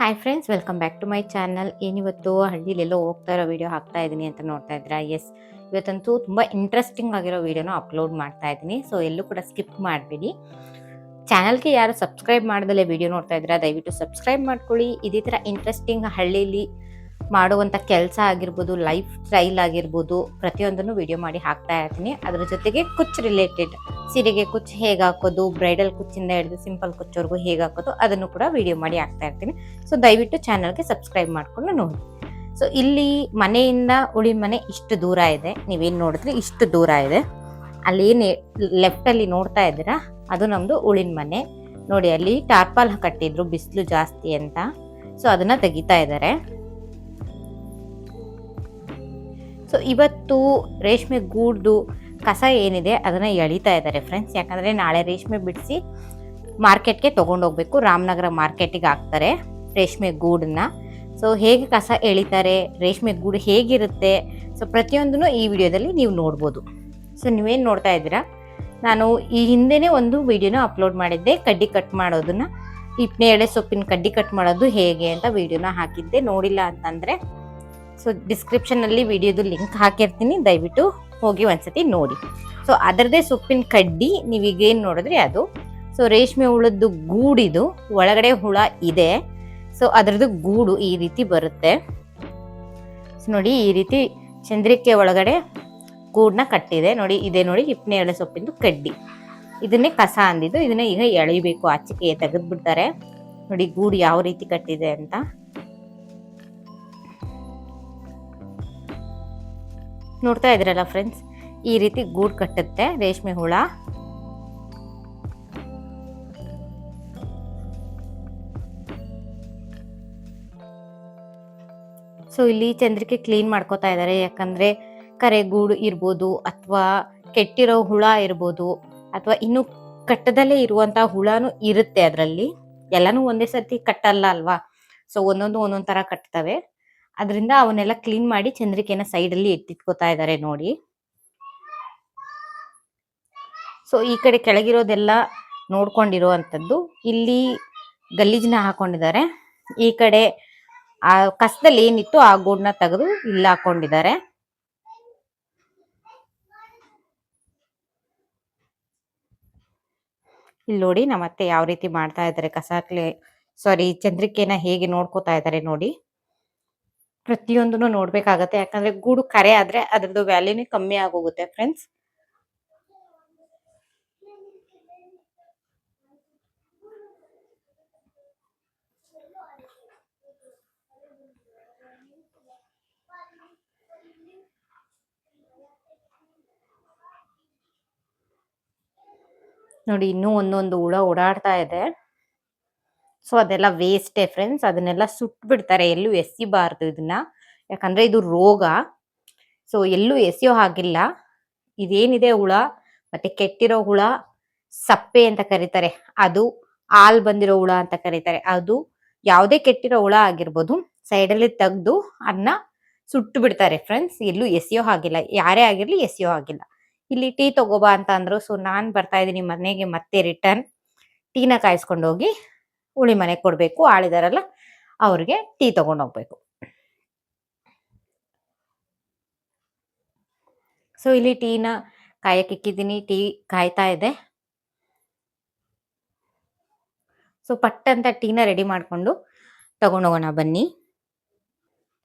Hi friends welcome back to my channel ಏನಿವತ್ತು ಹಳ್ಳಿಲೆಲ್ಲೋ ಹೋಗ್ತಾ ಇರೋ ವಿಡಿಯೋ ಹಾಕ್ತಾ ಇದ್ದೀನಿ ಅಂತ ನೋಡ್ತಾ ಇದ್ದೀರಾ? ಎಸ್ ಇವತ್ತಂತೂ ತುಂಬ ಇಂಟ್ರೆಸ್ಟಿಂಗ್ ಆಗಿರೋ ವೀಡಿಯೋನ ಅಪ್ಲೋಡ್ ಮಾಡ್ತಾ ಇದ್ದೀನಿ ಸೊ ಎಲ್ಲೂ ಕೂಡ ಸ್ಕಿಪ್ ಮಾಡಬೇಡಿ. ಚಾನಲ್ಗೆ ಯಾರು ಸಬ್ಸ್ಕ್ರೈಬ್ ಮಾಡ್ದಲೇ ವಿಡಿಯೋ ನೋಡ್ತಾ ಇದ್ದೀರಾ, ದಯವಿಟ್ಟು ಸಬ್ಸ್ಕ್ರೈಬ್ ಮಾಡ್ಕೊಳ್ಳಿ. ಇದೇ ಥರ ಇಂಟ್ರೆಸ್ಟಿಂಗ್ ಹಳ್ಳಿಲಿ ಮಾಡುವಂಥ ಕೆಲಸ ಆಗಿರ್ಬೋದು ಲೈಫ್ ಸ್ಟೈಲ್ ಆಗಿರ್ಬೋದು, ಪ್ರತಿಯೊಂದನ್ನು ವಿಡಿಯೋ ಮಾಡಿ ಹಾಕ್ತಾ ಇರ್ತೀನಿ. ಅದ್ರ ಜೊತೆಗೆ ಕುಚ್ ರಿಲೇಟೆಡ್ ಸೀರೆಗೆ ಕುಚ್ ಹೇಗೆ ಹಾಕೋದು ಬ್ರೈಡಲ್ ಕುಚ್ಚಿಂದ ಹಿಡಿದು ಸಿಂಪಲ್ ಕುಚ್ಚವರೆಗೂ ಹೇಗೆ ಹಾಕೋದು, ಅದನ್ನು ಕೂಡ ವಿಡಿಯೋ ಮಾಡಿ ಹಾಕ್ತಾ ಇರ್ತೀನಿ. ಸೊ ದಯವಿಟ್ಟು ಚಾನಲ್ಗೆ ಸಬ್ಸ್ಕ್ರೈಬ್ ಮಾಡಿಕೊಂಡು ನೋಡಿ. ಸೊ ಇಲ್ಲಿ ಮನೆಯಿಂದ ಉಳಿ ಮನೆ ಇಷ್ಟು ದೂರ ಇದೆ. ನೀವೇನು ನೋಡಿದ್ರೆ ಇಷ್ಟು ದೂರ ಇದೆ. ಅಲ್ಲಿ ಏನು ಲೆಫ್ಟಲ್ಲಿ ನೋಡ್ತಾ ಇದ್ದೀರಾ? ಅದು ನಮ್ಮದು ಉಳಿನ ಮನೆ. ನೋಡಿ, ಅಲ್ಲಿ ಟಾರ್ಪಾಲ್ ಕಟ್ಟಿದ್ರು, ಬಿಸಿಲು ಜಾಸ್ತಿ ಅಂತ. ಸೊ ಅದನ್ನು ತೆಗಿತಾ ಇದ್ದಾರೆ. ಸೊ ಇವತ್ತು ರೇಷ್ಮೆ ಗೂಡ್ದು ಕಸ ಏನಿದೆ ಅದನ್ನು ಎಳಿತಾ ಇದ್ದಾರೆ ಫ್ರೆಂಡ್ಸ್ ಯಾಕಂದರೆ ನಾಳೆ ರೇಷ್ಮೆ ಬಿಡಿಸಿ ಮಾರ್ಕೆಟ್ಗೆ ತಗೊಂಡೋಗ್ಬೇಕು. ರಾಮನಗರ ಮಾರ್ಕೆಟಿಗೆ ಹಾಕ್ತಾರೆ ರೇಷ್ಮೆ ಗೂಡನ್ನ. ಸೊ ಹೇಗೆ ಕಸ ಎಳಿತಾರೆ, ರೇಷ್ಮೆ ಗೂಡು ಹೇಗಿರುತ್ತೆ? ಸೊ ಪ್ರತಿಯೊಂದನ್ನು ಈ ವಿಡಿಯೋದಲ್ಲಿ ನೀವು ನೋಡ್ಬೋದು. ಸೊ ನೀವೇನು ನೋಡ್ತಾ ಇದ್ದೀರಾ? ನಾನು ಈ ಹಿಂದೆನೇ ಒಂದು ವಿಡಿಯೋನ ಅಪ್ಲೋಡ್ ಮಾಡಿದ್ದೆ. ಕಡ್ಡಿ ಕಟ್ ಮಾಡೋದನ್ನ. ಹಿಪ್ನೆ ಎಳೆ ಸೊಪ್ಪಿನ ಕಡ್ಡಿ ಕಟ್ ಮಾಡೋದು ಹೇಗೆ ಅಂತ ವಿಡಿಯೋನ ಹಾಕಿದ್ದೆ. ನೋಡಿಲ್ಲ ಅಂತಂದ್ರೆ ಸೊ ಡಿಸ್ಕ್ರಿಪ್ಷನಲ್ಲಿ ವಿಡಿಯೋದು ಲಿಂಕ್ ಹಾಕಿರ್ತೀನಿ. ದಯವಿಟ್ಟು ಹೋಗಿ ಒಂದ್ಸತಿ ನೋಡಿ. ಸೊ ಅದರದೇ ಸೊಪ್ಪಿನ ಕಡ್ಡಿ ನೀವೀಗೇನು ನೋಡಿದ್ರಿ ಅದು. ಸೊ ರೇಷ್ಮೆ ಹುಳದ್ದು ಗೂಡಿದು ಒಳಗಡೆ ಹುಳ ಇದೆ. ಸೊ ಅದರದ್ದು ಗೂಡು ಈ ರೀತಿ ಬರುತ್ತೆ. ನೋಡಿ ಈ ರೀತಿ ಚಂದ್ರಿಕೆ ಒಳಗಡೆ ಗೂಡನ್ನ ಕಟ್ಟಿದೆ. ನೋಡಿ, ಇದೆ ನೋಡಿ ಹಿಪ್ಪನೆ ಎಳೆ ಸೊಪ್ಪಿಂದು ಕಡ್ಡಿ. ಇದನ್ನೇ ಕಸ ಅಂದಿದ್ದು. ಇದನ್ನ ಈಗ ಎಳಿಬೇಕು ಆಚೆಗೆ ತೆಗೆದ್ಬಿಡ್ತಾರೆ. ನೋಡಿ ಗೂಡು ಯಾವ ರೀತಿ ಕಟ್ಟಿದೆ ಅಂತ. ನೋಡ್ತಾ ಇದ್ರಲ್ಲ ಫ್ರೆಂಡ್ಸ್ ಈ ರೀತಿ ಗೂಡು ಕಟ್ಟುತ್ತೆ, ರೇಷ್ಮೆ ಹುಳ. ಸೊ ಇಲ್ಲಿ ಚಂದ್ರಿಕೆ ಕ್ಲೀನ್ ಮಾಡ್ಕೋತಾ ಇದ್ದಾರೆ ಯಾಕಂದ್ರೆ ಕರೆ ಗೂಡು ಇರ್ಬೋದು, ಅಥವಾ ಕೆಟ್ಟಿರೋ ಹುಳ ಇರ್ಬೋದು, ಅಥವಾ ಇನ್ನು ಕಟ್ಟದಲ್ಲೇ ಇರುವಂತ ಹುಳಾನು ಇರುತ್ತೆ ಅದರಲ್ಲಿ. ಎಲ್ಲಾನು ಒಂದೇ ಸರ್ತಿ ಕಟ್ಟಲ್ಲ ಅಲ್ವಾ? ಸೊ ಒಂದೊಂದು ಒಂದೊಂದು ತರ ಕಟ್ತವೆ. ಅದರಿಂದ ಅವನ್ನೆಲ್ಲ ಕ್ಲೀನ್ ಮಾಡಿ ಚಂದ್ರಿಕೆನ ಸೈಡ್ ಅಲ್ಲಿ ಎತ್ತಿಟ್ಕೋತಾ ಇದ್ದಾರೆ ನೋಡಿ. ಸೊ ಈ ಕಡೆ ಕೆಳಗಿರೋದೆಲ್ಲ ನೋಡ್ಕೊಂಡಿರುವಂತದ್ದು ಇಲ್ಲಿ ಗಲೀಜ್ನ ಹಾಕೊಂಡಿದ್ದಾರೆ. ಈ ಕಡೆ ಆ ಕಸದಲ್ಲಿ ಏನಿತ್ತು ಆ ಗೂಡ್ನ ತೆಗೆದು ಇಲ್ಲಿ ಹಾಕೊಂಡಿದ್ದಾರೆ. ಇಲ್ಲಿ ನೋಡಿ ನಮ್ಮ ಅತ್ತೆ ಯಾವ ರೀತಿ ಮಾಡ್ತಾ ಇದ್ದಾರೆ ಕಸ ಸಾರಿ ಚಂದ್ರಿಕೆನ ಹೇಗೆ ನೋಡ್ಕೋತಾ ಇದ್ದಾರೆ ನೋಡಿ. ಪ್ರತಿಯೊಂದನ್ನು ನೋಡ್ಬೇಕಾಗತ್ತೆ. ಯಾಕಂದ್ರೆ ಗೂಡು ಕರೆ ಆದ್ರೆ ಅದ್ರದ್ದು ವ್ಯಾಲ್ಯೂನೇ ಕಮ್ಮಿ ಆಗೋಗುತ್ತೆ ಫ್ರೆಂಡ್ಸ್ ನೋಡಿ ಇನ್ನೂ ಒಂದೊಂದು ಹುಳ ಓಡಾಡ್ತಾ ಇದೆ. ಸೊ ಅದೆಲ್ಲ ವೇಸ್ಟೇ ಫ್ರೆಂಡ್ಸ್ ಅದನ್ನೆಲ್ಲ ಸುಟ್ಟು ಬಿಡ್ತಾರೆ ಎಲ್ಲೂ ಎಸಿಬಾರ್ದು ಇದನ್ನ. ಯಾಕಂದ್ರೆ ಇದು ರೋಗ. ಸೊ ಎಲ್ಲೂ ಎಸೆಯೋ ಹಾಗಿಲ್ಲ. ಇದೇನಿದೆ ಹುಳ? ಮತ್ತೆ ಕೆಟ್ಟಿರೋ ಹುಳ? ಸಪ್ಪೆ ಅಂತ ಕರೀತಾರೆ. ಅದು ಹಾಲ್ ಬಂದಿರೋ ಹುಳ ಅಂತ ಕರೀತಾರೆ. ಅದು ಯಾವುದೇ ಕೆಟ್ಟಿರೋ ಹುಳ ಆಗಿರ್ಬೋದು. ಸೈಡಲ್ಲಿ ತೆಗ್ದು ಅದನ್ನ ಸುಟ್ಟು ಬಿಡ್ತಾರೆ ಫ್ರೆಂಡ್ಸ್ ಎಲ್ಲೂ ಎಸೆಯೋ ಹಾಗಿಲ್ಲ. ಯಾರೇ ಆಗಿರ್ಲಿ ಎಸೆಯೋ ಹಾಗಿಲ್ಲ. ಇಲ್ಲಿ ಟೀ ತಗೋಬಾ ಅಂತ ಅಂದ್ರು. ಸೊ ನಾನ್ ಬರ್ತಾ ಇದ್ದೀನಿ ಮನೆಗೆ. ಮತ್ತೆ ರಿಟರ್ನ್ ಟೀನ ಕಾಯಿಸ್ಕೊಂಡು ಹೋಗಿ ಉಳಿ ಮನೆ ಕೊಡ್ಬೇಕು, ಆಳಿದಾರಲ್ಲ, ಅವ್ರಿಗೆ ಟೀ ತಗೊಂಡು ಹೋಗ್ಬೇಕು. ಸೊ ಇಲ್ಲಿ ಟೀನ ಕಾಯಕ್ಕೆ ಇಕ್ಕಿದ್ದೀನಿ, ಟೀ ಕಾಯ್ತಾ ಇದೆ. ಸೊ ಪಟ್ ಅಂತ ಟೀನ ರೆಡಿ ಮಾಡ್ಕೊಂಡು ತಗೊಂಡೋಗೋಣ ಬನ್ನಿ.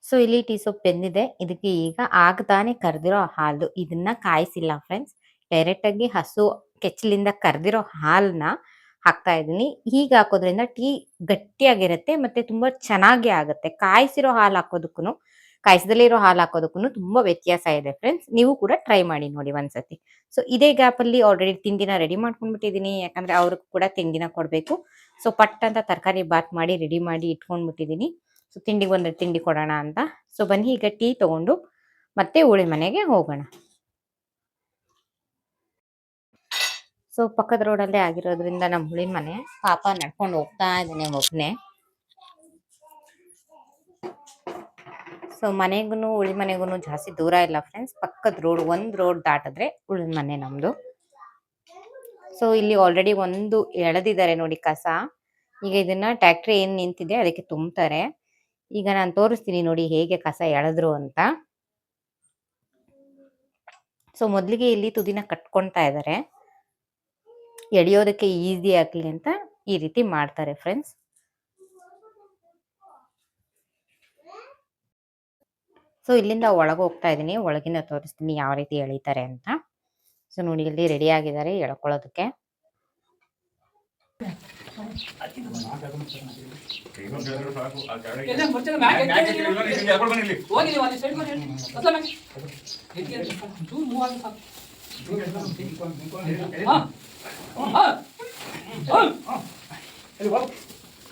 ಸೊ ಇಲ್ಲಿ ಟೀ ಸೊಪ್ಪು ಬೆಂದಿದೆ, ಇದಕ್ಕೆ ಈಗ ಆಗ್ತಾನೆ ಕರೆದಿರೋ ಹಾಲು. ಇದನ್ನ ಕಾಯಿಸಿಲ್ಲ ಫ್ರೆಂಡ್ಸ್ ಡೈರೆಕ್ಟಾಗಿ ಹಸು ಕೆಚ್ಚಲಿಂದ ಕರೆದಿರೋ ಹಾಲನ್ನ ಹಾಕ್ತಾ ಇದೀನಿ ಹೀಗೆ ಹಾಕೋದ್ರಿಂದ ಟೀ ಗಟ್ಟಿಯಾಗಿರುತ್ತೆ, ಮತ್ತೆ ತುಂಬಾ ಚೆನ್ನಾಗಿ ಆಗುತ್ತೆ. ಕಾಯಿಸಿರೋ ಹಾಲು ಹಾಕೋದಕ್ಕೂ ಕಾಯಿಸದಲ್ಲಿರೋ ಹಾಲು ಹಾಕೋದಕ್ಕೂ ತುಂಬಾ ವ್ಯತ್ಯಾಸ ಇದೆ ಫ್ರೆಂಡ್ಸ್. ನೀವು ಕೂಡ ಟ್ರೈ ಮಾಡಿ ನೋಡಿ ಒಂದ್ಸತಿ. ಸೊ, ಇದೇ ಗ್ಯಾಪ್ ಅಲ್ಲಿ ಆಲ್ರೆಡಿ ತಿಂಡಿನ ರೆಡಿ ಮಾಡ್ಕೊಂಡ್ಬಿಟ್ಟಿದ್ದೀನಿ. ಯಾಕಂದ್ರೆ ಅವ್ರಿಗೂ ಕೂಡ ತಿಂಡಿನ ಕೊಡಬೇಕು. ಸೊ, ಪಟ್ ಅಂತ ತರಕಾರಿ ಬಾತ್ ಮಾಡಿ, ರೆಡಿ ಮಾಡಿ ಇಟ್ಕೊಂಡ್ಬಿಟ್ಟಿದೀನಿ ಸೊ ತಿಂಡಿಗೆ ಬಂದ್ರೆ ತಿಂಡಿ ಕೊಡೋಣ ಅಂತ. ಸೊ, ಬನ್ನಿ, ಈಗ ಟೀ ತಗೊಂಡು ಮತ್ತೆ ಉಳಿ ಮನೆಗೆ ಹೋಗೋಣ. ಸೊ ಪಕ್ಕದ ರೋಡಲ್ಲೇ ಆಗಿರೋದ್ರಿಂದ ನಮ್ಮ ಹುಳಿ ಮನೆ. ಪಾಪ ನಡ್ಕೊಂಡು ಹೋಗ್ತಾ ಇದ್ದಾನೆ ಒಬ್ಬನೇ ಸೊ ಮನೆಗೂ ಹುಳಿ ಮನೆಗೂ ಜಾಸ್ತಿ ದೂರ ಇಲ್ಲ ಫ್ರೆಂಡ್ಸ್ ಪಕ್ಕದ ರೋಡ್ ಒಂದ್ ರೋಡ್ ದಾಟಿದ್ರೆ ಹುಳಿ ಮನೆ ನಮ್ಮದು ಸೊ ಇಲ್ಲಿ ಆಲ್ರೆಡಿ ಒಂದು ಎಳೆದಿದ್ದಾರೆ ನೋಡಿ ಕಸ. ಈಗ ಇದನ್ನ ಟ್ಯಾಕ್ಟ್ರಿ ಏನ್ ನಿಂತಿದೆ ಅದಕ್ಕೆ ತುಂಬ್ತಾರೆ. ಈಗ ನಾನು ತೋರಿಸ್ತೀನಿ ನೋಡಿ ಹೇಗೆ ಕಸ ಎಳೆದ್ರು ಅಂತ. ಸೊ ಮೊದಲಿಗೆ ಇಲ್ಲಿ ತುದಿನ ಕಟ್ಕೊಳ್ತಾ ಇದ್ದಾರೆ ಎಳೆಯೋದಕ್ಕೆ ಈಸಿ ಆಗ್ಲಿ ಅಂತ ಈ ರೀತಿ ಮಾಡ್ತಾರೆ ಫ್ರೆಂಡ್ಸ್ ಸೊ ಇಲ್ಲಿಂದ ಒಳಗೆ ಹೋಗ್ತಾ ಇದ್ದೀನಿ. ಒಳಗಿಂದ ತೋರಿಸ್ತೀನಿ ಯಾವ ರೀತಿ ಎಳಿತಾರೆ ಅಂತ. ಸೊ ನೋಡಿ, ಇಲ್ಲಿ ರೆಡಿ ಆಗಿದ್ದಾರೆ ಎಳ್ಕೊಳ್ಳೋದಕ್ಕೆ. ಎಲ್ಲ ಮುಚ್ಚಳ ಮ್ಯಾಗ್ ಎತ್ತಿ ಹೋಗಿ ನೀವು ಅಲ್ಲಿ ಸೈಡ್ ಮಾಡಿ ಹೇಳಿ. ಅತ್ಲ ಮ್ಯಾಗ್. ಎತ್ತಿ ಎತ್ತಿ ಸಾಕು. ಚೂರು move ಆಗಿ ಸಾಕು. ಹಾ. ಹಾ. ಹಾ.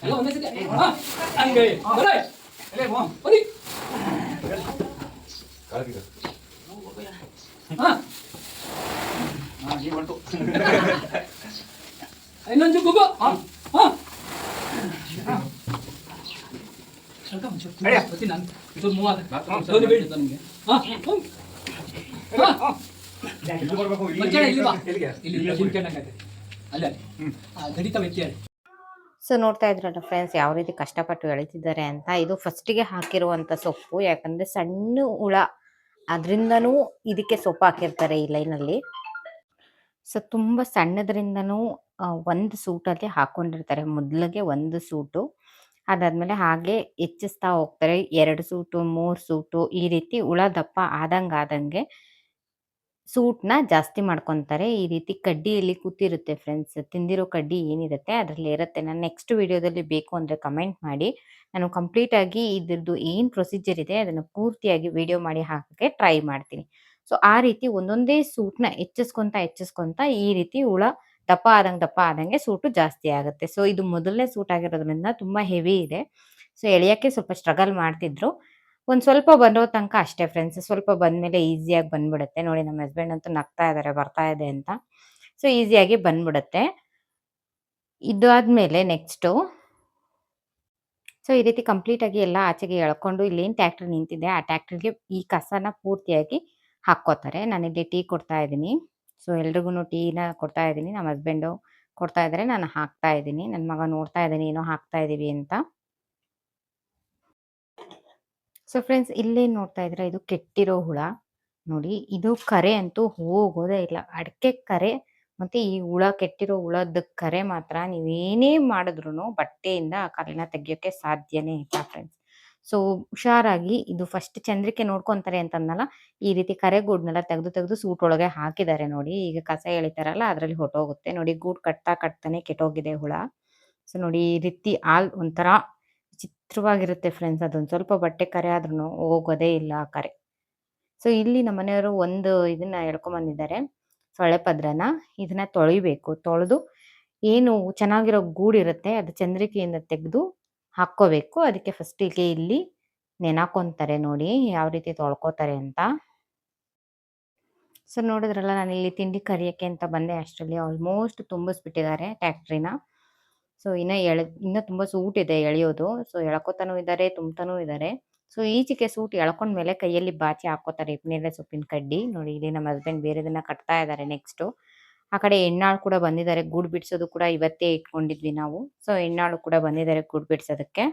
ಎಲ್ಲ ಒಂದೇ ಸತಿ. ಹಾ. ಹಂಗೆ. ಬರೇ. ಬನ್ನಿ. ಹಾ. ಇನ್ನೊಂದು ಗುಬ್ಬು. ಹಾ. ಹಾ. ಸ್ವಲ್ಪ ಒಂಚೂರು ತುಂಬ ಬರ್ತೀನಿ ನಾನು. ಒಂಚೂರು move ಆದ್ರೆ. ಸೌದೆ ಬೀಳುತ್ತೆ ನನಗೆ. ಹಾ. ಹ್ಮ್. ಹಾ. ಮಚ್ಚಳ ಇಲ್ಲಿ ಬಾ. ಇಲ್ಲಿ ಇಲ್ಲಿ ಕುಂತ್ಕೊಂಡಂಗಾಗತ್ತೆ. ಅಲ್ಲೇ. ಆ ದಡಿತ ವ್ಯಕ್ತಿ ಅಲ್ಲಿ. ಸೊ ನೋಡ್ತಾ ಇದ್ರಲ್ಲ ಫ್ರೆಂಡ್ಸ್ ಯಾವ ರೀತಿ ಕಷ್ಟಪಟ್ಟು ಎಳಿತಿದ್ದಾರೆ ಅಂತ ಇದು ಫಸ್ಟಿಗೆ ಹಾಕಿರುವಂತ ಸೊಪ್ಪು ಯಾಕಂದ್ರೆ ಸಣ್ಣ ಹುಳ ಅದರಿಂದನೂ ಇದಕ್ಕೆ ಸೊಪ್ಪು ಹಾಕಿರ್ತಾರೆ ಈ ಲೈನಲ್ಲಿ ಸೊ ತುಂಬ ಸಣ್ಣದ್ರಿಂದನೂ ಆ, ಒಂದು ಸೂಟಲ್ಲಿ ಹಾಕೊಂಡಿರ್ತಾರೆ ಮೊದಲಿಗೆ ಒಂದು ಸೂಟು ಅದಾದ್ಮೇಲೆ ಹಾಗೆ ಹೆಚ್ಚಿಸ್ತಾ ಹೋಗ್ತಾರೆ ಎರಡು ಸೂಟು ಮೂರು ಸೂಟು ಈ ರೀತಿ ಹುಳ ದಪ್ಪ ಆದಂಗೆ ಆದಂಗೆ ಸೂಟ್ನ ಜಾಸ್ತಿ ಮಾಡ್ಕೊತಾರೆ. ಈ ರೀತಿ ಕಡ್ಡಿಯಲ್ಲಿ ಕೂತಿರುತ್ತೆ ಫ್ರೆಂಡ್ಸ್. ತಿಂದಿರೋ ಕಡ್ಡಿ ಏನಿರುತ್ತೆ ಅದರಲ್ಲಿ ಇರುತ್ತೆ. ನಾನು ನೆಕ್ಸ್ಟ್ ವಿಡಿಯೋದಲ್ಲಿ ಬೇಕು ಅಂದರೆ ಕಮೆಂಟ್ ಮಾಡಿ. ನಾನು ಕಂಪ್ಲೀಟ್ ಆಗಿ ಇದ್ರದ್ದು ಏನು ಪ್ರೊಸೀಜರ್ ಇದೆ ಅದನ್ನು ಪೂರ್ತಿಯಾಗಿ ವಿಡಿಯೋ ಮಾಡಿ ಹಾಕೋಕ್ಕೆ ಟ್ರೈ ಮಾಡ್ತೀನಿ. ಸೊ, ಆ ರೀತಿ ಒಂದೊಂದೇ ಸೂಟ್ನ ಹೆಚ್ಚಿಸ್ಕೊತಾ ಹೆಚ್ಚಿಸ್ಕೊತಾ ಈ ರೀತಿ ಹುಳ ದಪ್ಪ ಆದಂಗೆ ದಪ್ಪ ಆದಂಗೆ ಸೂಟು ಜಾಸ್ತಿ ಆಗುತ್ತೆ. ಸೊ, ಇದು ಮೊದಲನೇ ಸೂಟ್ ಆಗಿರೋದ್ರಿಂದ ತುಂಬ ಹೆವಿ ಇದೆ. ಸೊ, ಎಳೆಯೋಕ್ಕೆ ಸ್ವಲ್ಪ ಸ್ಟ್ರಗಲ್ ಮಾಡ್ತಿದ್ರು. ಒಂದ್ ಸ್ವಲ್ಪ ಬರೋ ತನಕ ಅಷ್ಟೇ ಫ್ರೆಂಡ್ಸ್ ಸ್ವಲ್ಪ ಬಂದ್ಮೇಲೆ ಈಸಿಯಾಗಿ ಬಂದ್ಬಿಡುತ್ತೆ. ನೋಡಿ ನಮ್ಮ ಹಸ್ಬೆಂಡ್ ಅಂತೂ ನಗ್ತಾ ಇದ್ದಾರೆ ಬರ್ತಾ ಇದೆ ಅಂತ. ಸೊ ಈಸಿಯಾಗಿ ಬಂದ್ಬಿಡುತ್ತೆ. ಇದಾದ್ಮೇಲೆ ನೆಕ್ಸ್ಟು ಸೊ ಈ ರೀತಿ ಕಂಪ್ಲೀಟ್ ಆಗಿ ಎಲ್ಲ ಆಚೆಗೆ ಎಳ್ಕೊಂಡು ಇಲ್ಲೇನು ಟ್ಯಾಕ್ಟ್ರ್ ನಿಂತಿದೆ, ಆ ಟ್ಯಾಕ್ಟ್ರಿಗೆ ಈ ಕಸನ ಪೂರ್ತಿಯಾಗಿ ಹಾಕ್ಕೋತಾರೆ. ನಾನಿಲ್ಲಿ ಟೀ ಕೊಡ್ತಾ ಇದ್ದೀನಿ. ಸೊ ಎಲ್ರಿಗೂ ಟೀನ ಕೊಡ್ತಾ ಇದ್ದೀನಿ. ನಮ್ಮ ಹಸ್ಬೆಂಡು ಕೊಡ್ತಾ ಇದ್ದಾರೆ ನಾನು ಹಾಕ್ತಾ ಇದ್ದೀನಿ. ನನ್ನ ಮಗ ನೋಡ್ತಾ ಇದ್ದೀನಿ ಏನೋ ಹಾಕ್ತಾ ಇದ್ದೀವಿ ಅಂತ. ಸೊ ಫ್ರೆಂಡ್ಸ್ ಇಲ್ಲೇ ನೋಡ್ತಾ ಇದ್ರೆ ಇದು ಕೆಟ್ಟಿರೋ ಹುಳ. ನೋಡಿ, ಇದು ಕರೆ ಅಂತೂ ಹೋಗೋದೇ ಇಲ್ಲ. ಅಡಕೆ ಕರೆ ಮತ್ತೆ ಈ ಹುಳ, ಕೆಟ್ಟಿರೋ ಹುಳದ ಕರೆ ಮಾತ್ರ ನೀವೇನೇ ಮಾಡಿದ್ರು ಬಟ್ಟೆಯಿಂದ ಆ ಕರೆನ ತೆಗಿಯೋಕೆ ಸಾಧ್ಯನೇ ಇಲ್ಲ ಫ್ರೆಂಡ್ಸ್ ಸೊ ಹುಷಾರಾಗಿ ಇದು ಫಸ್ಟ್ ಚಂದ್ರಿಕೆ ನೋಡ್ಕೊಂತಾರೆ ಅಂತಂದಲ್ಲ ಈ ರೀತಿ ಕರೆ ಗೂಡ್ನೆಲ್ಲ ತೆಗೆದು ತೆಗೆದು ಸೂಟ್ ಒಳಗೆ ಹಾಕಿದ್ದಾರೆ ನೋಡಿ. ಈಗ ಕಸ ಎಳಿತಾರಲ್ಲ, ಅದರಲ್ಲಿ ಹೊಟ್ಟೋಗುತ್ತೆ ನೋಡಿ ಗೂಡ್ ಕಟ್ತಾ ಕಟ್ತಾನೆ ಕೆಟ್ಟೋಗಿದೆ ಹುಳ. ಸೊ ನೋಡಿ ಈ ರೀತಿ ಆಲ್ ಒಂಥರ ವಿಚಿತ್ರವಾಗಿರುತ್ತೆ ಫ್ರೆಂಡ್ಸ್ ಅದೊಂದು ಸ್ವಲ್ಪ ಬಟ್ಟೆ ಕರೆ ಆದ್ರೂ ಹೋಗೋದೇ ಇಲ್ಲ ಆ ಕರೆ. ಸೊ ಇಲ್ಲಿ ನಮ್ಮ ಮನೆಯವರು ಒಂದು ಇದನ್ನ ಎಳ್ಕೊಂಬಂದಿದ್ದಾರೆ ಸೊಳ್ಳೆ ಪದ್ರನ. ಇದನ್ನ ತೊಳಿಬೇಕು. ತೊಳೆದು ಏನು ಚೆನ್ನಾಗಿರೋ ಗೂಡಿರುತ್ತೆ ಅದು ಚಂದ್ರಿಕೆಯಿಂದ ತೆಗೆದು ಹಾಕ್ಕೋಬೇಕು. ಅದಕ್ಕೆ ಫಸ್ಟಿಗೆ ಇಲ್ಲಿ ನೆನಾಕೊಂತಾರೆ ನೋಡಿ ಯಾವ ರೀತಿ ತೊಳ್ಕೊತಾರೆ ಅಂತ. ಸೊ ನೋಡಿದ್ರಲ್ಲ ನಾನು ಇಲ್ಲಿ ತಿಂಡಿ ಕರಿಯೋಕ್ಕೆ ಅಂತ ಬಂದೆ ಅಷ್ಟರಲ್ಲಿ. ಆಲ್ಮೋಸ್ಟ್ ತುಂಬಿಸ್ಬಿಟ್ಟಿದ್ದಾರೆ ಟ್ಯಾಕ್ಟ್ರಿನ. ಸೊ ಇನ್ನ ಎಳ, ಇನ್ನ ತುಂಬಾ ಸೂಟ್ ಇದೆ ಎಳೆಯೋದು. ಸೊ ಎಳ್ಕೊತಾನೂ ಇದ್ದಾರೆ ತುಂಬ್ತಾನೂ ಇದ್ದಾರೆ ಸೊ ಈಚೆಗೆ ಸೂಟ್ ಎಳ್ಕೊಂಡ್ಮೇಲೆ ಕೈಯಲ್ಲಿ ಬಾಚಿ ಹಾಕೋತಾರೆ ಇಪ್ನೇಲೆ ಸೊಪ್ಪಿನ ಕಡ್ಡಿ. ನೋಡಿ ಇಲ್ಲಿ ನಮ್ಮ ಹಸ್ಬೆಂಡ್ ಬೇರೆದನ್ನ ಕಟ್ತಾ ಇದ್ದಾರೆ ನೆಕ್ಸ್ಟ್ ಆ ಕಡೆ ಹೆಣ್ಣಾಳು ಕೂಡ ಬಂದಿದ್ದಾರೆ, ಗೂಡು ಬಿಡಿಸೋದು ಕೂಡ ಇವತ್ತೇ ಇಟ್ಕೊಂಡಿದ್ವಿ ನಾವು. ಸೊ ಹೆಣ್ಣಾಳು ಕೂಡ ಬಂದಿದ್ದಾರೆ ಗೂಡು ಬಿಡಿಸೋದಕ್ಕೆ.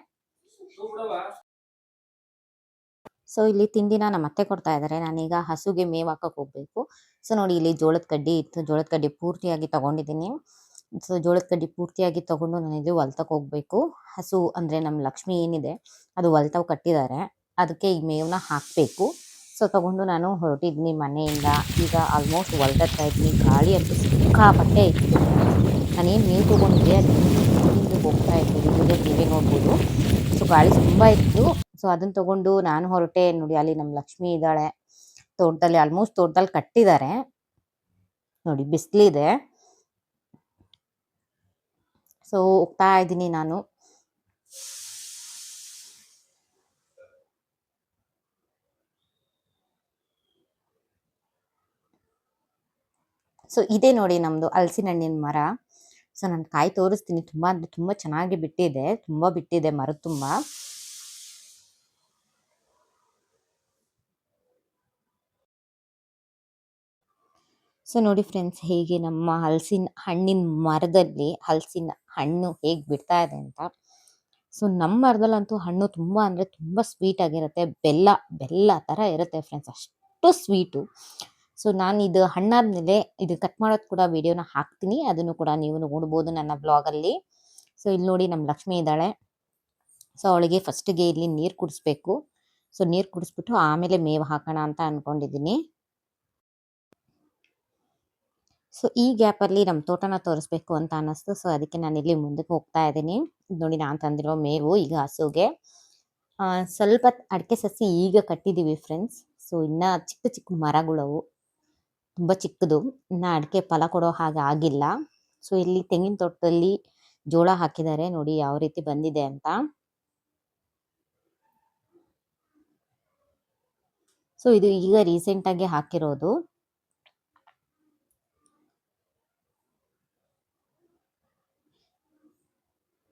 ಸೊ ಇಲ್ಲಿ ತಿಂಡಿನ ನಮ್ಮ ಅತ್ತೆ ಕೊಡ್ತಾ ಇದ್ದಾರೆ ನಾನೀಗ ಹಸುಗೆ ಮೇವು ಹಾಕಕ್ ಹೋಗ್ಬೇಕು. ಸೊ ನೋಡಿ ಇಲ್ಲಿ ಜೋಳದ ಕಡ್ಡಿ ಇತ್ತು. ಜೋಳದ ಕಡ್ಡಿ ಪೂರ್ತಿಯಾಗಿ ತಗೊಂಡಿದ್ದೀನಿ. ಸೊ, ಜೋಳದ ಕಡ್ಡಿ ಪೂರ್ತಿಯಾಗಿ ತಗೊಂಡು ಇದು ಹೊಲ್ತಕ್ಕೆ ಹೋಗ್ಬೇಕು. ಹಸು ಅಂದರೆ ನಮ್ಮ ಲಕ್ಷ್ಮಿ ಏನಿದೆ, ಅದು ಹೊಲ್ತವ್ ಕಟ್ಟಿದ್ದಾರೆ ಅದಕ್ಕೆ ಈ ಮೇವನ್ನ ಹಾಕಬೇಕು. ಸೊ, ತಗೊಂಡು ನಾನು ಹೊರಟಿದ್ದೀನಿ ಮನೆಯಿಂದ. ಈಗ ಆಲ್ಮೋಸ್ಟ್ ಹೊಲ್ತಾ ಇದ್ದೀನಿ ಗಾಳಿ ಅಂತೂ ಸಿಕ್ಕಾಪಟ್ಟೆ ಇತ್ತು. ನಾನೇನು ಮೇವು ತೊಗೊಂಡಿದ್ದೆ, ಅದು ಹಿಂದೆ ಹೋಗ್ತಾ ಇದ್ದೀನಿ ಮುಂದೆ ಟಿವಿ ನೋಡ್ಬೋದು. ಸೊ, ಗಾಳಿ ತುಂಬ ಇತ್ತು. ಸೊ ಅದನ್ನು ತಗೊಂಡು ನಾನು ಹೊರಟೆ. ನೋಡಿ, ಅಲ್ಲಿ ನಮ್ಮ ಲಕ್ಷ್ಮಿ ಇದ್ದಾಳೆ. ತೋಟದಲ್ಲಿ ಆಲ್ಮೋಸ್ಟ್ ತೋಟದಲ್ಲಿ ಕಟ್ಟಿದ್ದಾರೆ ನೋಡಿ, ಬಿಸಿಲಿದೆ. ಸೊ ಹೋಗ್ತಾ ಇದ್ದೀನಿ ನಾನು. ಸೊ ಇದೇ ನೋಡಿ ನಮ್ಮದು ಹಲಸಿನ ಹಣ್ಣಿನ ಮರ. ಸೊ ನಾನು ಕಾಯಿ ತೋರಿಸ್ತೀನಿ. ತುಂಬಾ ಅಂದ್ರೆ ತುಂಬಾ ಚೆನ್ನಾಗಿ ಬಿಟ್ಟಿದೆ. ತುಂಬಾ ಬಿಟ್ಟಿದೆ ಮರ ತುಂಬಾ. ಸೊ ನೋಡಿ ಫ್ರೆಂಡ್ಸ್, ಹೇಗೆ ನಮ್ಮ ಹಲಸಿನ ಹಣ್ಣಿನ ಮರದಲ್ಲಿ ಹಲಸಿನ ಹಣ್ಣು ಹೇಗೆ ಬಿಡ್ತಾ ಇದೆ ಅಂತ. ಸೊ ನಮ್ಮ ಮರದಲ್ಲಂತೂ ಹಣ್ಣು ತುಂಬ ಅಂದರೆ ತುಂಬ ಸ್ವೀಟ್ ಆಗಿರುತ್ತೆ. ಬೆಲ್ಲ ಬೆಲ್ಲ ಥರ ಇರುತ್ತೆ ಫ್ರೆಂಡ್ಸ್ ಅಷ್ಟು ಸ್ವೀಟು ಸೊ, ನಾನು ಇದು ಹಣ್ಣಾದ್ಮೇಲೆ ಇದು ಕಟ್ ಮಾಡೋದು ಕೂಡ ವೀಡಿಯೋನ ಹಾಕ್ತೀನಿ. ಅದನ್ನು ಕೂಡ ನೀವು ನೋಡ್ಬೋದು ನನ್ನ ಬ್ಲಾಗಲ್ಲಿ ಸೊ ಇಲ್ಲಿ ನೋಡಿ ನಮ್ಮ ಲಕ್ಷ್ಮಿ ಇದ್ದಾಳೆ. ಸೊ, ಅವಳಿಗೆ ಫಸ್ಟಿಗೆ ಇಲ್ಲಿ ನೀರು ಕುಡಿಸ್ಬೇಕು. ಸೊ, ನೀರು ಕುಡಿಸ್ಬಿಟ್ಟು ಆಮೇಲೆ ಮೇವು ಹಾಕೋಣ ಅಂತ ಅನ್ಕೊಂಡಿದ್ದೀನಿ. ಸೊ, ಈ ಗ್ಯಾಪಲ್ಲಿ ನಮ್ಮ ತೋಟನ ತೋರಿಸ್ಬೇಕು ಅಂತ ಅನ್ನಿಸ್ತು. ಸೊ, ಅದಕ್ಕೆ ನಾನು ಇಲ್ಲಿ ಮುಂದಕ್ಕೆ ಹೋಗ್ತಾ ಇದ್ದೀನಿ. ನೋಡಿ, ನಾನು ತಂದಿರೋ ಮೇವು ಈಗ ಹಸುಗೆ. ಸ್ವಲ್ಪ ಅಡಿಕೆ ಸಸಿ ಈಗ ಕಟ್ಟಿದ್ದೀವಿ ಫ್ರೆಂಡ್ಸ್ ಸೊ, ಇನ್ನ ಚಿಕ್ಕ ಚಿಕ್ಕ ಮರಗಳವು. ತುಂಬ ಚಿಕ್ಕದು. ಇನ್ನ ಅಡಿಕೆ ಫಲ ಕೊಡೋ ಹಾಗೆ ಆಗಿಲ್ಲ. ಸೊ, ಇಲ್ಲಿ ತೆಂಗಿನ ತೋಟದಲ್ಲಿ ಜೋಳ ಹಾಕಿದ್ದಾರೆ. ನೋಡಿ, ಯಾವ ರೀತಿ ಬಂದಿದೆ ಅಂತ. ಸೊ, ಇದು ಈಗ ರೀಸೆಂಟ್ ಆಗಿ ಹಾಕಿರೋದು.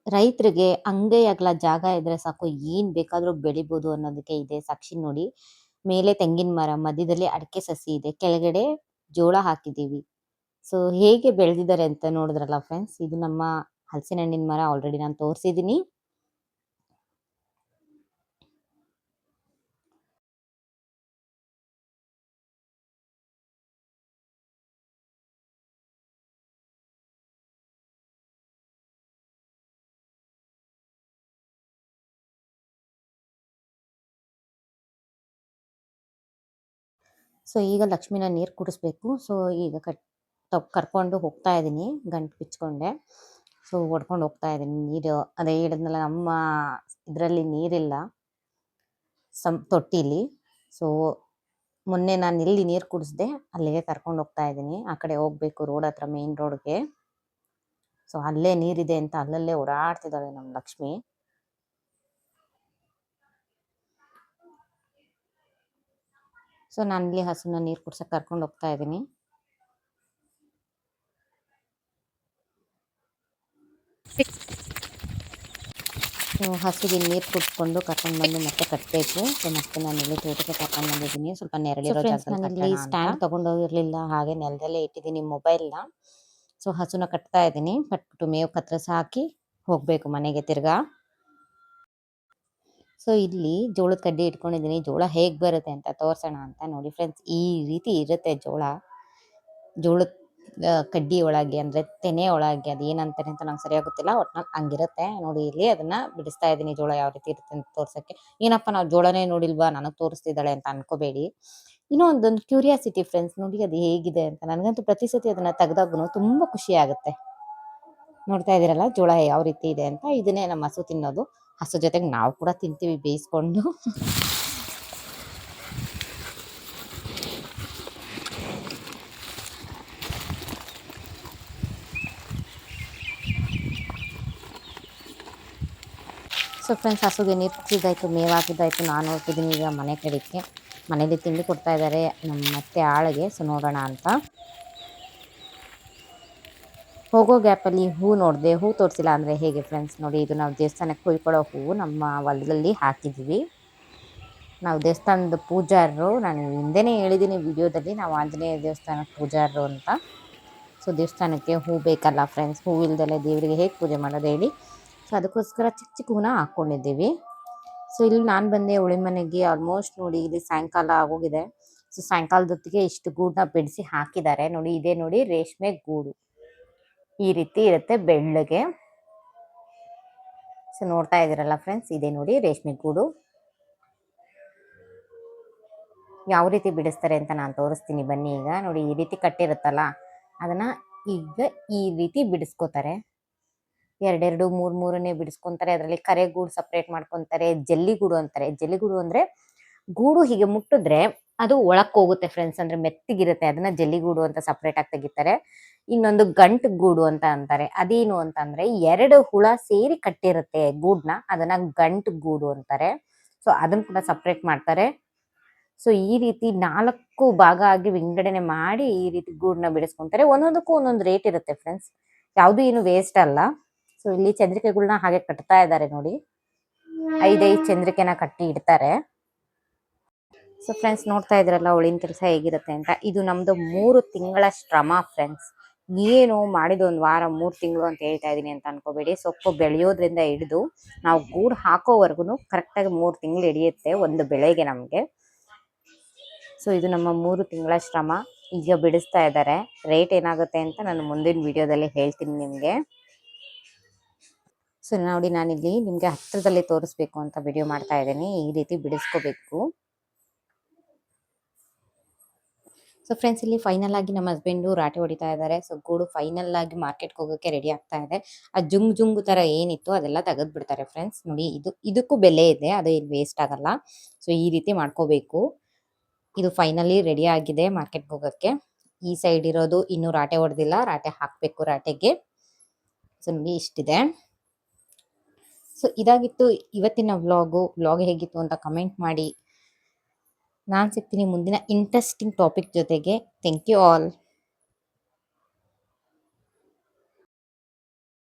ರೈತರಿಗೆ ಅಂಗೈ ಅಗಲ ಜಾಗ ಇದ್ರೆ ಸಾಕು, ಏನ್ ಬೇಕಾದ್ರೂ ಬೆಳಿಬೋದು ಅನ್ನೋದಕ್ಕೆ ಇದೆ ಸಾಕ್ಷಿ ನೋಡಿ. ಮೇಲೆ ತೆಂಗಿನ ಮರ, ಮಧ್ಯದಲ್ಲಿ ಅಡಿಕೆ ಸಸಿ ಇದೆ, ಕೆಳಗಡೆ ಜೋಳ ಹಾಕಿದೀವಿ ಸೊ ಹೇಗೆ ಬೆಳೆದಿದ್ದಾರೆ ಅಂತ ನೋಡಿದ್ರಲ್ಲ ಫ್ರೆಂಡ್ಸ್ ಇದು ನಮ್ಮ ಹಲಸಿನ ಹಣ್ಣಿನ ಮರ ಆಲ್ರೆಡಿ ನಾನು ತೋರಿಸಿದ್ದೀನಿ. ಸೊ, ಈಗ ಲಕ್ಷ್ಮಿನ ನೀರು ಕುಡಿಸ್ಬೇಕು. ಸೊ, ಈಗ ಕಟ್ ಕರ್ಕೊಂಡು ಹೋಗ್ತಾ ಇದ್ದೀನಿ ಗಂಟು ಬಿಚ್ಕೊಂಡೆ. ಸೊ ಹೊಡ್ಕೊಂಡು ಹೋಗ್ತಾ ಇದ್ದೀನಿ ನೀರು, ಅದೇ ಹೇಳಿದ್ನಲ್ಲ, ನಮ್ಮ ಇದರಲ್ಲಿ ನೀರಿಲ್ಲ. ಸಂ, ತೊಟ್ಟಿಲಿ. ಸೊ, ಮೊನ್ನೆ ನಾನು ಇಲ್ಲಿ ನೀರು ಕುಡಿಸ್ದೆ, ಅಲ್ಲಿಗೆ ಕರ್ಕೊಂಡು ಹೋಗ್ತಾ ಇದ್ದೀನಿ ಆ ಕಡೆ ಹೋಗ್ಬೇಕು, ರೋಡ್ ಹತ್ರ ಮೇನ್ ರೋಡ್ಗೆ ಸೊ, ಅಲ್ಲೇ ನೀರಿದೆ ಅಂತ ಅಲ್ಲಲ್ಲೇ ಓಡಾಡ್ತಿದ್ದಾಳೆ ನಮ್ಮ ಲಕ್ಷ್ಮಿ. ಸೊ ನಾನು ಇಲ್ಲಿ ಹಸುನ ನೀರು ಕುಡ್ಸಕ್ಕೆ ಕರ್ಕೊಂಡು ಹೋಗ್ತಾ ಇದ್ದೀನಿ. ಹಸುಗೆ ನೀರು ಕುಟ್ಕೊಂಡು ಕರ್ಕೊಂಡು ಬಂದು ಮತ್ತೆ ಕಟ್ಟಬೇಕು ಸೊ ಮತ್ತೆ ನಾನು ಇಲ್ಲಿ ತೋಟಕ್ಕೆ ಕರ್ಕೊಂಡು ಬಂದಿದ್ದೀನಿ. ಸ್ವಲ್ಪ ನೆರಳಿರೋ ಜಾಗದಲ್ಲಿ ಸ್ಟ್ಯಾಂಡ್ ತಗೊಂಡೋಗಿರ್ಲಿಲ್ಲ ಹಾಗೆ ನೆಲದಲ್ಲೇ ಇಟ್ಟಿದ್ದೀನಿ ಮೊಬೈಲ್ನ. ಸೊ ಹಸುನ ಕಟ್ತಾ ಇದ್ದೀನಿ. ಕಟ್ಬಿಟ್ಟು ಮೇವು ಕತ್ರಸ ಹಾಕಿ ಹೋಗಬೇಕು ಮನೆಗೆ ತಿರ್ಗಾ. ಸೊ, ಇಲ್ಲಿ ಜೋಳದ ಕಡ್ಡಿ ಇಟ್ಕೊಂಡಿದ್ದೀನಿ ಜೋಳ ಹೇಗ್ ಬರುತ್ತೆ ಅಂತ ತೋರ್ಸೋಣ ಅಂತ ನೋಡಿ ಫ್ರೆಂಡ್ಸ್. ಈ ರೀತಿ ಇರುತ್ತೆ ಜೋಳ. ಜೋಳದ ಕಡ್ಡಿ ಒಳಗೆ ಅಂದ್ರೆ ತೆನೆ ಒಳಗೆ ಅದು ಏನಂತಾರೆ ಅಂತ ನಂಗೆ ಸರಿಯಾಗಿ ಗೊತ್ತಿಲ್ಲ. ಒಟ್ನಲ್ಲಿ ಹಂಗಿರುತ್ತೆ. ನೋಡಿ ಇಲ್ಲಿ ಅದನ್ನ ಬಿಡಿಸ್ತಾ ಇದ್ದೀನಿ ಜೋಳ ಯಾವ ರೀತಿ ಇರುತ್ತೆ ಅಂತ ತೋರ್ಸಕ್ಕೆ. ಏನಪ್ಪ ನಾವು ಜೋಳನೇ ನೋಡಿಲ್ವಾ? ನನಗೆ ತೋರಿಸ್ತಿದ್ದಾಳೆ ಅಂತ ಅನ್ಕೋಬೇಡಿ. ಇನ್ನೂ ಒಂದೊಂದು ಕ್ಯೂರಿಯಾಸಿಟಿ ಫ್ರೆಂಡ್ಸ್, ನೋಡಿ ಅದು ಹೇಗಿದೆ ಅಂತ. ನನಗಂತೂ ಪ್ರತಿ ಸತಿ ಅದನ್ನ ತೆಗೆದಾಗೂ ತುಂಬಾ ಖುಷಿ ಆಗುತ್ತೆ. ನೋಡ್ತಾ ಇದ್ದೀರಲ್ಲ ಜೋಳ ಯಾವ ರೀತಿ ಇದೆ ಅಂತ. ಇದನ್ನೇ ನಮ್ಮ ಹಸು ತಿನ್ನೋದು. ಹಸು ಜೊತೆಗೆ ನಾವು ಕೂಡ ತಿಂತೀವಿ ಬೇಯಿಸ್ಕೊಂಡು. ಸೊ ಫ್ರೆಂಡ್ಸ್ ಹಸುಗೆ ನೀರು ಕುಡಿಸಿದ್ದಾಯ್ತು ಮೇವು ಹಾಕಿದ್ದಾಯ್ತು ನಾನು ಹೋಗ್ತಿದ್ದೀನಿ ಈಗ ಮನೆ ಕಡೆಗೆ. ಮನೇಲಿ ತಿಂಡಿ ಕೊಡ್ತಾ ಇದ್ದಾರೆ ನಮ್ಮ ಮತ್ತೆ ಆಳಿಗೆ. ಸೊ ನೋಡೋಣ ಅಂತ. ಹೋಗೋ ಗ್ಯಾಪಲ್ಲಿ ಹೂ ನೋಡಿದೆ, ಹೂ ತೋರಿಸಿಲ್ಲ ಅಂದರೆ ಹೇಗೆ ಫ್ರೆಂಡ್ಸ್ ನೋಡಿ, ಇದು ನಾವು ದೇವಸ್ಥಾನಕ್ಕೆ ಕುಯ್ಕೊಳ್ಳೋ ಹೂವು ನಮ್ಮ ಹೊಲದಲ್ಲಿ ಹಾಕಿದ್ದೀವಿ. ನಾವು ದೇವಸ್ಥಾನದ ಪೂಜಾರರು, ನಾನು ಹಿಂದೆನೇ ಹೇಳಿದ್ದೀನಿ ವಿಡಿಯೋದಲ್ಲಿ, ನಾವು ಆಂಜನೇಯ ದೇವಸ್ಥಾನಕ್ಕೆ ಪೂಜಾರರು ಅಂತ. ಸೊ ದೇವಸ್ಥಾನಕ್ಕೆ ಹೂ ಬೇಕಲ್ಲ ಫ್ರೆಂಡ್ಸ್ ಹೂ ಇಲ್ದಲೆ ದೇವರಿಗೆ ಹೇಗೆ ಪೂಜೆ ಮಾಡೋದು ಹೇಳಿ? ಸೊ ಅದಕ್ಕೋಸ್ಕರ ಚಿಕ್ಕ ಚಿಕ್ಕ ಹೂನ ಹಾಕ್ಕೊಂಡಿದ್ದೀವಿ ಸೊ ಇಲ್ಲಿ ನಾನು ಬಂದೆ, ಉಳಿ ಮನೆಗೆ ಆಲ್ಮೋಸ್ಟ್ ನೋಡಿ ಇಲ್ಲಿ ಸಾಯಂಕಾಲ ಆಗೋಗಿದೆ. ಸೊ ಸಾಯಂಕಾಲದೊತ್ತಿಗೆ ಇಷ್ಟು ಗೂಡನ್ನ ಬಿಡಿಸಿ ಹಾಕಿದ್ದಾರೆ. ನೋಡಿ, ಇದೇ ನೋಡಿ ರೇಷ್ಮೆ ಗೂಡು. ಈ ರೀತಿ ಇರುತ್ತೆ ಬೆಳ್ಳಗೆ. ಸೊ ನೋಡ್ತಾ ಇದ್ದೀರಲ್ಲ ಫ್ರೆಂಡ್ಸ್ ಇದೆ ನೋಡಿ ರೇಷ್ಮೆ ಗೂಡು. ಯಾವ ರೀತಿ ಬಿಡಿಸ್ತಾರೆ ಅಂತ ನಾನು ತೋರಿಸ್ತೀನಿ ಬನ್ನಿ ಈಗ. ನೋಡಿ, ಈ ರೀತಿ ಕಟ್ಟಿರುತ್ತಲ್ಲ, ಅದನ್ನ ಈಗ ಈ ರೀತಿ ಬಿಡಿಸ್ಕೋತಾರೆ. ಎರಡೆರಡು, ಮೂರು, ಮೂರನ್ನೇ ಬಿಡಿಸ್ಕೊಂತಾರೆ. ಅದರಲ್ಲಿ ಕರೆ ಗೂಡು ಸಪ್ರೇಟ್ ಮಾಡ್ಕೊಂತಾರೆ, ಜಲ್ಲಿ ಗೂಡು ಅಂತಾರೆ. ಜಲ್ಲಿ ಗೂಡು ಅಂದ್ರೆ ಗೂಡು ಹೀಗೆ ಮುಟ್ಟಿದ್ರೆ ಅದು ಒಳಕ್ ಹೋಗುತ್ತೆ ಫ್ರೆಂಡ್ಸ್ ಅಂದ್ರೆ ಮೆತ್ತಿಗಿರುತ್ತೆ, ಅದನ್ನ ಜಲ್ಲಿಗೂಡು ಅಂತ ಸಪ್ರೇಟ್ ಆಗಿ ತೆಗಿತಾರೆ. ಇನ್ನೊಂದು ಗಂಟು ಗೂಡು ಅಂತ ಅಂತಾರೆ. ಅದೇನು ಅಂತ ಅಂದ್ರೆ ಎರಡು ಹುಳ ಸೇರಿ ಕಟ್ಟಿರುತ್ತೆ ಗೂಡ್ನ, ಅದನ್ನ ಗಂಟು ಗೂಡು ಅಂತಾರೆ. ಸೊ ಅದನ್ನ ಕೂಡ ಸಪ್ರೇಟ್ ಮಾಡ್ತಾರೆ. ಸೊ ಈ ರೀತಿ ನಾಲ್ಕು ಭಾಗ ಆಗಿ ವಿಂಗಡಣೆ ಮಾಡಿ ಈ ರೀತಿ ಗೂಡ್ನ ಬಿಡಿಸ್ಕೊಂತಾರೆ. ಒಂದೊಂದಕ್ಕೂ ಒಂದೊಂದು ರೇಟ್ ಇರುತ್ತೆ ಫ್ರೆಂಡ್ಸ್ ಯಾವುದು ಏನು ವೇಸ್ಟ್ ಅಲ್ಲ. ಸೊ ಇಲ್ಲಿ ಚಂದ್ರಿಕೆಗಳನ್ನ ಹಾಗೆ ಕಟ್ತಾ ಇದ್ದಾರೆ ನೋಡಿ. ಐದೈದು ಚಂದ್ರಿಕೆನ ಕಟ್ಟಿ ಇಡ್ತಾರೆ. ಸೊ ಫ್ರೆಂಡ್ಸ್ ನೋಡ್ತಾ ಇದ್ರಲ್ಲ ಅವಳಿನ ಕೆಲಸ ಹೇಗಿರುತ್ತೆ ಅಂತ. ಇದು ನಮ್ದು ಮೂರು ತಿಂಗಳ ಶ್ರಮ ಫ್ರೆಂಡ್ಸ್ ಏನು ಮಾಡಿದ ಒಂದು ವಾರ, ಮೂರು ತಿಂಗಳು ಅಂತ ಹೇಳ್ತಾ ಇದ್ದೀನಿ ಅಂತ ಅನ್ಕೋಬೇಡಿ. ಸೊಪ್ಪು ಬೆಳೆಯೋದ್ರಿಂದ ಹಿಡಿದು ನಾವು ಗೂಡು ಹಾಕೋವರೆಗೂ ಕರೆಕ್ಟಾಗಿ ಮೂರು ತಿಂಗಳು ಹಿಡಿಯುತ್ತೆ ಒಂದು ಬೆಳೆಗೆ ನಮಗೆ. ಸೊ ಇದು ನಮ್ಮ ಮೂರು ತಿಂಗಳ ಶ್ರಮ. ಈಗ ಬಿಡಿಸ್ತಾ ಇದ್ದಾರೆ. ರೇಟ್ ಏನಾಗುತ್ತೆ ಅಂತ ನಾನು ಮುಂದಿನ ವಿಡಿಯೋದಲ್ಲಿ ಹೇಳ್ತೀನಿ ನಿಮಗೆ. ಸೊ ನೋಡಿ ನಾನಿಲ್ಲಿ ನಿಮಗೆ ಹತ್ತಿರದಲ್ಲಿ ತೋರಿಸ್ಬೇಕು ಅಂತ ವಿಡಿಯೋ ಮಾಡ್ತಾ ಇದ್ದೀನಿ. ಈ ರೀತಿ ಬಿಡಿಸ್ಕೋಬೇಕು. ಸೊ ಫ್ರೆಂಡ್ಸ್ ಇಲ್ಲಿ ಫೈನಲ್ ಆಗಿ ನಮ್ಮ ಹಸ್ಬೆಂಡು ರಾಟೆ ಹೊಡಿತಾ ಇದ್ದಾರೆ. ಸೊ ಗೂಡು ಫೈನಲ್ ಆಗಿ ಮಾರ್ಕೆಟ್ಗೆ ಹೋಗೋಕ್ಕೆ ರೆಡಿ ಆಗ್ತಾ ಇದೆ. ಆ ಜುಂಗ್ ಜುಂಗ್ ತರ ಏನಿತ್ತು ಅದೆಲ್ಲ ತೆಗೆದು ಬಿಡ್ತಾರೆ ಫ್ರೆಂಡ್ಸ್ ನೋಡಿ, ಇದು, ಇದಕ್ಕೂ ಬೆಲೆ ಇದೆ, ಅದು ಇಲ್ಲಿ ವೇಸ್ಟ್ ಆಗಲ್ಲ. ಸೊ ಈ ರೀತಿ ಮಾಡ್ಕೋಬೇಕು. ಇದು ಫೈನಲಿ ರೆಡಿ ಆಗಿದೆ ಮಾರ್ಕೆಟ್ಗೆ ಹೋಗೋಕ್ಕೆ ಈ ಸೈಡ್ ಇರೋದು ಇನ್ನೂ ರಾಟೆ ಹೊಡೆದಿಲ್ಲ, ರಾಟೆ ಹಾಕಬೇಕು ರಾಟೆಗೆ. ಸೊ ನೋಡಿ, ಇಷ್ಟಿದೆ. ಸೊ ಇದಾಗಿತ್ತು ಇವತ್ತಿನ ವ್ಲಾಗು ವ್ಲಾಗ್ ಹೇಗಿತ್ತು ಅಂತ ಕಮೆಂಟ್ ಮಾಡಿ. ನಾನು ಸಿಗ್ತೀನಿ ಮುಂದಿನ ಇಂಟ್ರೆಸ್ಟಿಂಗ್ ಟಾಪಿಕ್ ಜೊತೆಗೆ. Thank you all